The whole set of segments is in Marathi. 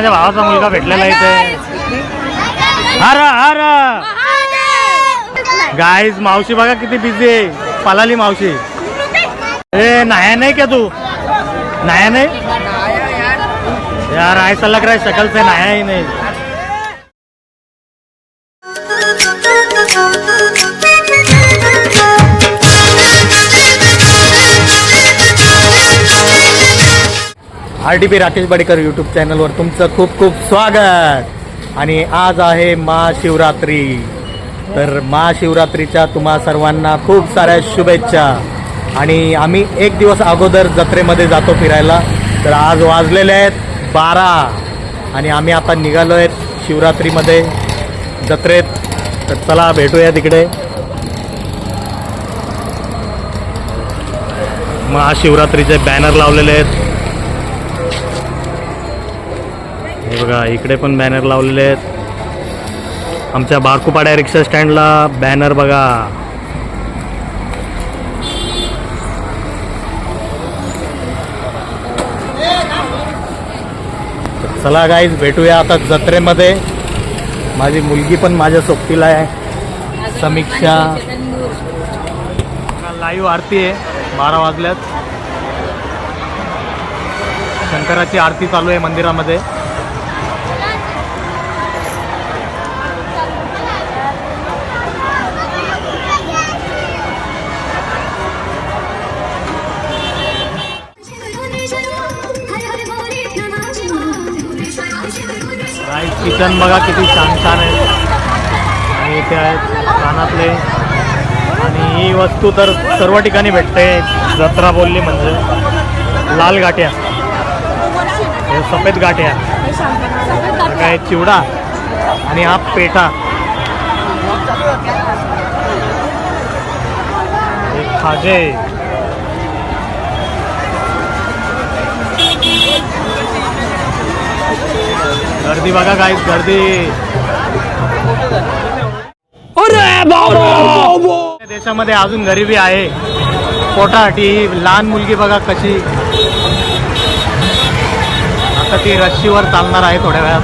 माझ्या भावाचा मुलगा भेटलेला इथे. हा हर. गाईज मावशी बघा किती बिझी आहे. पलाली मावशी. ए नाया नाही का तू? नाया नाही? यार ऐसा लग रहा है शक्ल से नाया ही नहीं. R T P Rakesh Badekar YouTube चॅनलवर तुमचं खूप खूप स्वागत. आणि आज आहे महाशिवरात्री. तर महाशिवरात्रीच्या तुम्हा सर्वांना खूप साऱ्या शुभेच्छा. आणि आम्ही एक दिवस अगोदर जत्रेमध्ये जातो फिरायला. तर आज वाजलेले आहेत बारा. आणि आम्ही आता निघालो आहेत शिवरात्रीमध्ये जत्रेत. तर चला भेटूया तिकडे. महाशिवरात्रीचे बॅनर लावलेले आहेत हे बघा इकडे पण बॅनर लावलेले आहेत. आमच्या बारकुपाड्या रिक्षा स्टँडला बॅनर बघा. चला गाईज भेटूया आता जत्रेमध्ये. माझी मुलगी पण माझ्या सोबतीला आहे. समीक्षा. लाईव्ह आरती आहे बारा वाजल्यात. शंकराची आरती चालू आहे मंदिरामध्ये. किचन बघा किती छान छान आहे आणि इथे आहेत कानातले. आणि ही वस्तू तर सर्व ठिकाणी भेटते. जत्रा बोलली म्हणजे. लाल गाठ्या. हे सफेद गाठ्या. काय चिवडा. आणि हा पेठा. खाजे. गर्दी बघा काय गर्दी. देशामध्ये अजून गरिबी आहे. पोटासाठी ही लहान मुलगी बघा कशी. आता ती रस्सीवर चालणार आहे थोड्या वेळात.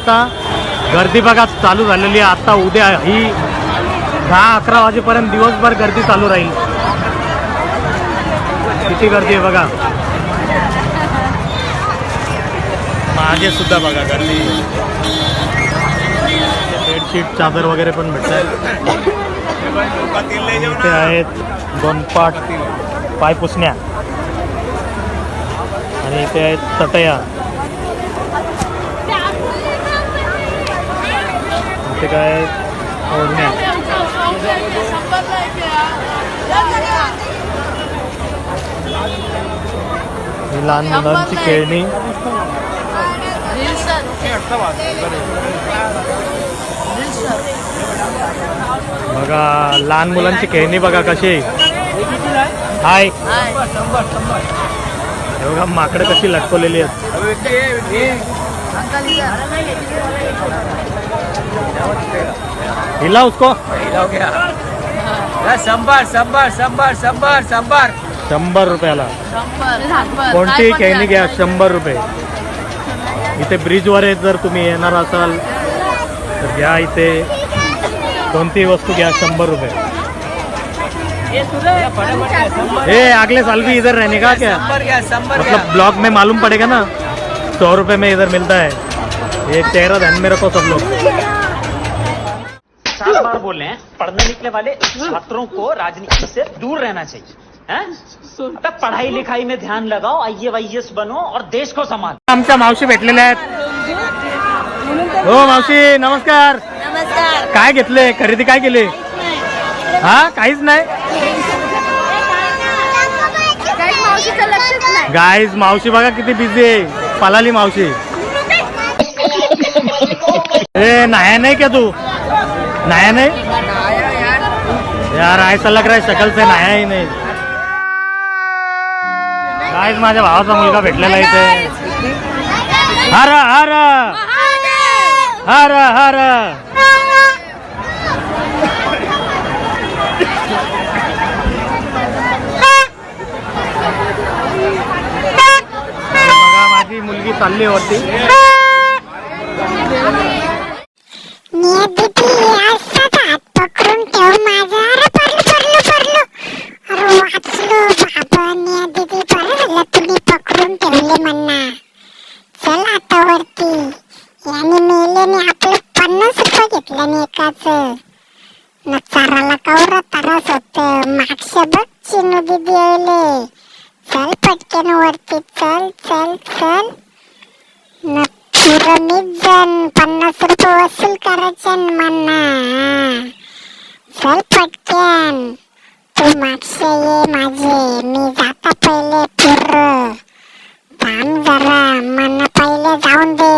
आता गर्दी बघा चालू झालेली आहे. आता उद्या ही दहा अकरा वाजेपर्यंत दिवसभर गर्दी चालू राहील. किती गर्दी आहे बघा. मागे सुद्धा बघा गर्दी. बेडशीट चादर वगैरे पण भेटतात. इथे आहेत दोन पाट पाय पुसण्या. आणि इथे आहेत चटया इथे काय ओढण्या. ही लहान मुलांची खेळणी. बघा लहान मुलांची खेळणी बघा कशी. हाय. हे बघा माकडं कशी लटकवलेली आहेत. हिला उसको। संभार संभार संभार संभार संभार। शंभर रुपयाला। कोणतीही खेळणी घ्या शंभर रुपये. इथे ब्रिजवर आहे जर तुम्ही येणार असाल तर घ्या इथे. कोणतीही वस्तू घ्या शंभर रुपये. ए अगले साल भी इधर रहने का क्या? गया मतलब ब्लॉग में मालूम पड़ेगा ना सौ रुपये में इधर मिलता है। एक चेहरा ध्यान में रखो सब लोग। चार बार बोले हैं पढ़ने निकले वाले छात्रों को राजनीति से दूर रहना चाहिए हैं? अबे पढ़ाई लिखाई में ध्यान लगाओ आई वाईएस बनो और देश को संभालो। आमच्या मावशी भेटलेल्या आहेत। हो मावशी नमस्कार। नमस्कार। काय घेतले? खरेदी काय केली? हा काहीच नाही? नाही गाईज मावशी बघा किती बिझी आहे. पलाली मावशी. ए नाया नाही का तू? नाया नाही? यार। ऐसा लग रहा है शकल से नाही ही नाही। गाईज माझ्या भावाचा मुलगा भेटलेला इथे. हर हर. हर हर. माझी मुलगी चालली होती नियत दीदी असाच हात पकडून ठेव माझा अरे पडलो पडलो पडलो अरे वाचलो बाबा नियत दीदी बरं झालं तुम्ही पकडून ठेवले म्हणा चल आता वरती याने मेलेने आपलं पन्नास रुपये घेतलं नि एकाच न चाराला कवरा त्रास होत मागश बघ चिनू दीदी यायले चल पटकन वरती चल चल चल न पुरं मीच जण पन्नास रुपये वसूल करायचे न म्हणा चल पटकन तू मागशे ये माझे मी जाता पहिले पुर थांब जरा मला पहिले जाऊन दे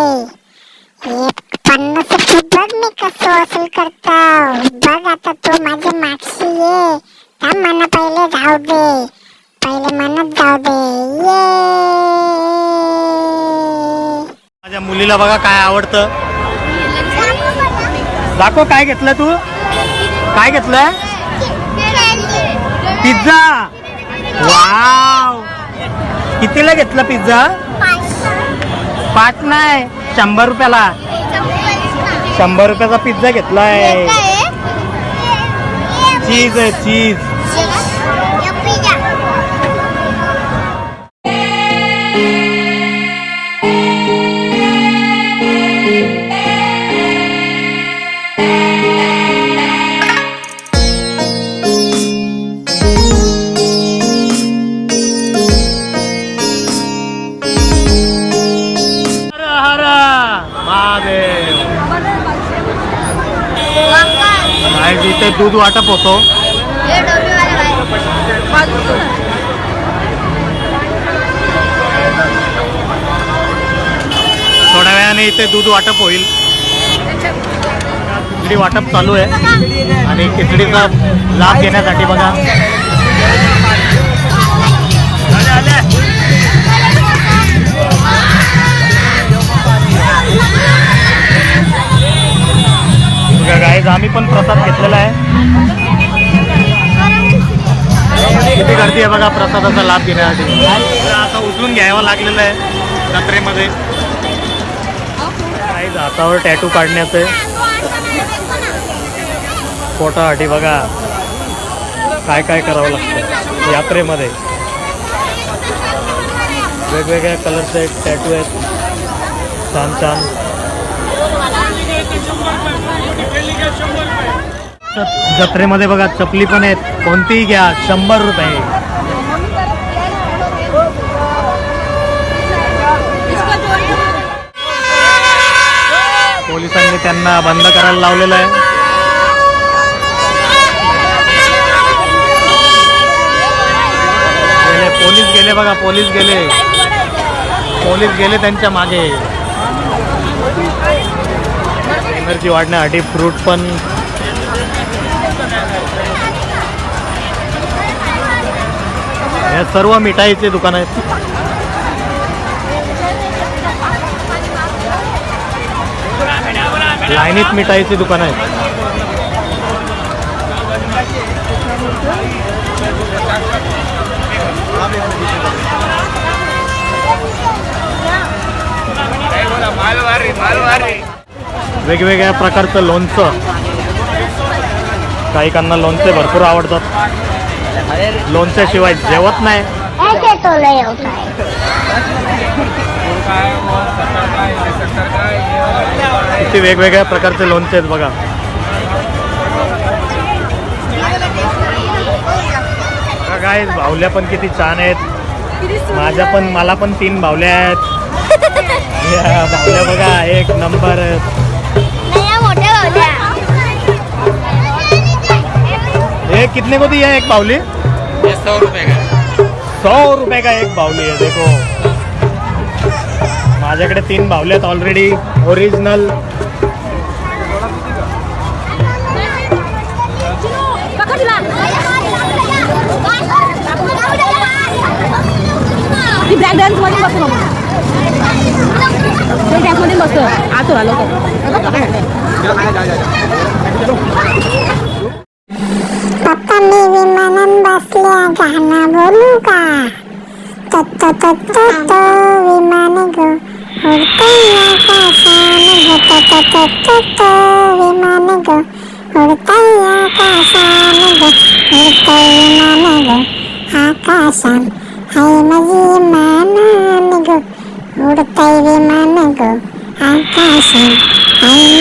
हे पन्नास रुपये बघ मी कसं वसूल करतो बघ आता तू माझी मागशी ये थांब मला पहिले जाऊ दे पहिले मनत जाऊ दे ये मुलीला बघा काय आवडतं. दाखव काय घेतलं तू. काय घेतलं पिझ्झा. वाव. कितीला घेतला पिझ्झा? पाच नाही. शंभर रुपयाला. शंभर रुपयाचा पिझ्झा घेतलाय. चीज आहे चीज. नाही इथे दूध वाटप होतो. थोड्या वेळाने इथे दूध वाटप होईल. खिचडी वाटप चालू आहे. आणि खिचडीचा लाभ घेण्यासाठी बघा. बघा गाईज आम्ही पण प्रसाद घेतलेला आहे. किती गर्दी आहे बघा प्रसादाचा लाभ घेण्यासाठी. आता उचलून घ्यावा लागलेलं आहे जत्रेमध्ये. गाईज हातावर टॅटू काढण्याचं पोटासाठी बघा. काय काय करावं लागतं यात्रेमध्ये. वेगवेगळ्या कलरचे टॅटू आहेत. छान छान. जत्रेमध्ये बघा चपली पण आहेत. कोणतीही घ्या शंभर रुपये. पोलिसांनी त्यांना बंद करायला लावलेलं आहे. पोलीस गेले बघा पोलीस गेले. पोलीस गेले त्यांच्या मागे. एनर्जी वाढण्यासाठी फ्रूट पण. या सर्व मिठाईचे दुकान आहेत. लाईनीत मिठाईची दुकान आहेत. मालवारी मालवारी. वेगवेगळ्या प्रकारचं लोणचं. काहीकांना लोणचे भरपूर आवडतात. लोणच्याशिवाय जेवत नाही. किती वेगवेगळ्या प्रकारचे लोणचे आहेत बघा. काय बाहुल्या पण किती छान आहेत. माझ्या पण मला पण तीन भावल्या आहेत. भावल्या बघा एक नंबर है? कितने को दिया है एक बाउली सौ रुपए का सौ रुपए का एक बाउली है देखो। मजाक तीन बावले आहेत ऑलरेडी ओरिजिनल ब्लॅक डान्समध्ये बसतो ते डॅन्समध्ये बसतो. आतो आलो पप्पा मी विमानात बसल्या गाणं बोलू का तत्त तत्त तो विमान गो उडतंय आकाशान गो तत्त तत्त तो विमान गो उडतंय आकाशान गो उडतंय विमान गो आकाशान हाय माझी विमानान गो उडतंय विमान गो आकाशान हाय माझी विमानान